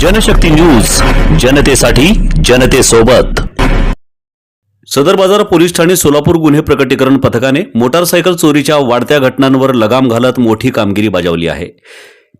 Janshakti news जनतेसाठी जनतेसोबत. सदर बाजार पोलीस ठाणे सोलापूर गुन्हे प्रकटीकरण पथकाने मोटारसायकल चोरीच्या वाढत्या घटनांवर लगाम घालत मोठी कामगिरी बजावली आहे.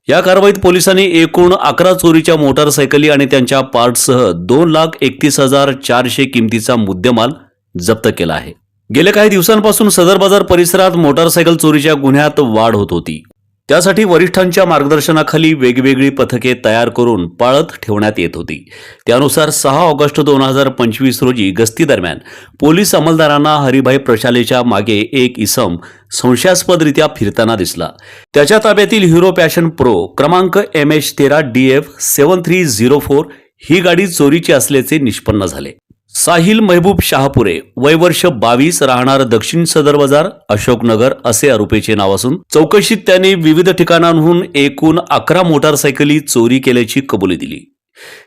या कारवाईत पोलिसांनी एकूण अकरा चोरीच्या मोटारसायकली आणि त्यांच्या पार्टसह दोन लाख एकतीस हजार चारशे किमतीचा मुद्देमाल जप्त केला आहे. गेल्या काही दिवसांपासून सदर बाजार परिसरात मोटारसायकल चोरीच्या गुन्ह्यात वाढ होत होती. त्यासाठी वरिष्ठांच्या मार्गदर्शनाखाली वेगवेगळी पथके तयार करून पाळत ठेवण्यात येत होती. त्यानुसार सहा ऑगस्ट दोन हजार पंचवीस रोजी गस्ती दरम्यान पोलीस अंमलदारांना हरिभाई प्रशालेच्या मागे एक इसम संशयास्पदरित्या फिरताना दिसला. त्याच्या ताब्यातील हिरो पॅशन प्रो क्रमांक एम एच तेरा D F seven three zero four ही गाडी चोरीची असल्याचे निष्पन्न झाले. साहिल महबूब शहापुरे वय वर्ष बावीस राहणार दक्षिण सदर बाजार अशोकनगर असे आरोपीचे नाव असून चौकशीत त्यांनी विविध ठिकाणांहून एकूण अकरा मोटारसायकली चोरी केल्याची कबुली दिली.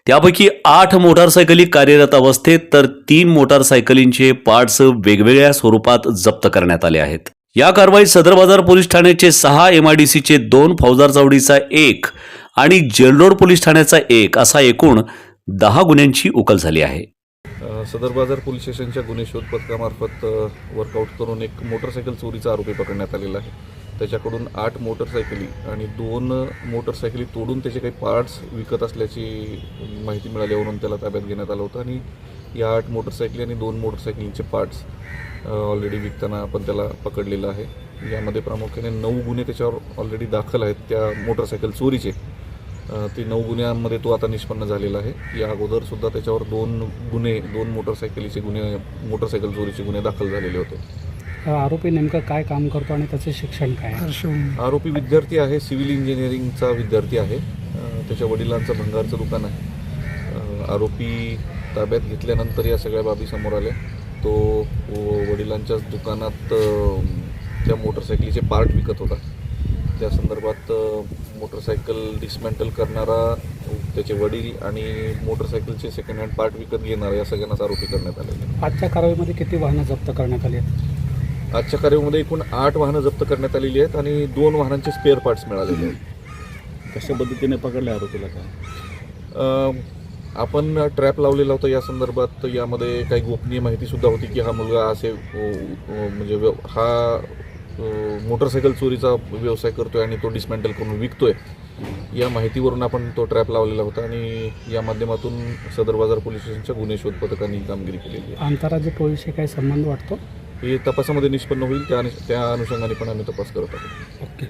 त्यापैकी आठ मोटारसायकली कार्यरत अवस्थेत तर तीन मोटारसायकलींचे पार्ट्स वेगवेगळ्या स्वरूपात जप्त करण्यात आले आहेत. या कारवाईत सदर बाजार पोलीस ठाण्याचे सहा एमआयडीसीचे दोन फौजदार चावडीचा एक आणि जेलरोड पोलीस ठाण्याचा एक असा एकूण दहा गुन्ह्यांची उकल झाली आहे. सदर बाजार पोलीस स्टेशनच्या गुन्हे शोध पथकामार्फत वर्कआउट करून एक मोटरसायकल चोरीचा आरोपी पकडण्यात आलेला आहे. त्याच्याकडून आठ मोटरसायकली आणि दोन मोटरसायकली तोडून त्याचे काही पार्ट्स विकत असल्याची माहिती मिळाल्यावरून त्याला ताब्यात घेण्यात आलं होतं. आणि या आठ मोटरसायकली आणि दोन मोटरसायकलींचे पार्ट्स ऑलरेडी विकताना आपण त्याला पकडलेलं आहे. यामध्ये प्रामुख्याने नऊ गुन्हे त्याच्यावर ऑलरेडी दाखल आहेत त्या मोटरसायकल चोरीचे. ते नऊ गुन्ह्यांमध्ये तो आता निष्पन्न झालेला आहे. या अगोदर सुद्धा त्याच्यावर दोन गुन्हे दोन मोटरसायकलीचे गुन्हे मोटरसायकल चोरीचे गुन्हे दाखल झालेले होते. हा आरोपी नेमकं काय काम करतो आणि त्याचं शिक्षण काय आहे? आरोपी विद्यार्थी आहे सिव्हिल इंजिनिअरिंगचा विद्यार्थी आहे. त्याच्या वडिलांचं भंगारचं दुकान आहे. आरोपी ताब्यात घेतल्यानंतर या सगळ्या बाबी समोर आल्या. तो व- वडिलांच्याच दुकानात त्या मोटरसायकलीचे पार्ट विकत होता. त्या संदर्भात मोटरसायकल डिस्मॅन्टल करणारा त्याचे वडील आणि मोटरसायकलचे सेकंड हँड पार्ट विकत घेणारा या सगळ्यांनाच आरोपी करण्यात आलेले आहे. आजच्या कारवाईमध्ये किती वाहनं जप्त करण्यात आली आहेत? आजच्या कार्यामध्ये एकूण आठ वाहनं जप्त करण्यात आलेली आहेत आणि दोन वाहनांचे स्पेअर पार्ट्स मिळालेले आहेत. कशा पद्धतीने पकडले आरोपीला काय? आपण ट्रॅप लावलेला होता या संदर्भात. यामध्ये काही गोपनीय माहिती सुद्धा होती की हा मुलगा असे म्हणजे व्यव- हा मोटरसायकल चोरीचा व्यवसाय करतोय आणि तो डिस्मॅन्टल करून विकतोय या माहितीवरून आपण तो ट्रॅप लावलेला होता आणि या माध्यमातून सदर बाजार पोलीस स्टेशनच्या गुन्हे शोध पथकाने कामगिरी केलेली आहे. आंतरराज्य टोळीशी काही संबंध वाटतो? हे तपासामध्ये निष्पन्न होईल त्या त्या अनुषंगाने पण आम्ही तपास करत आहोत. ओके.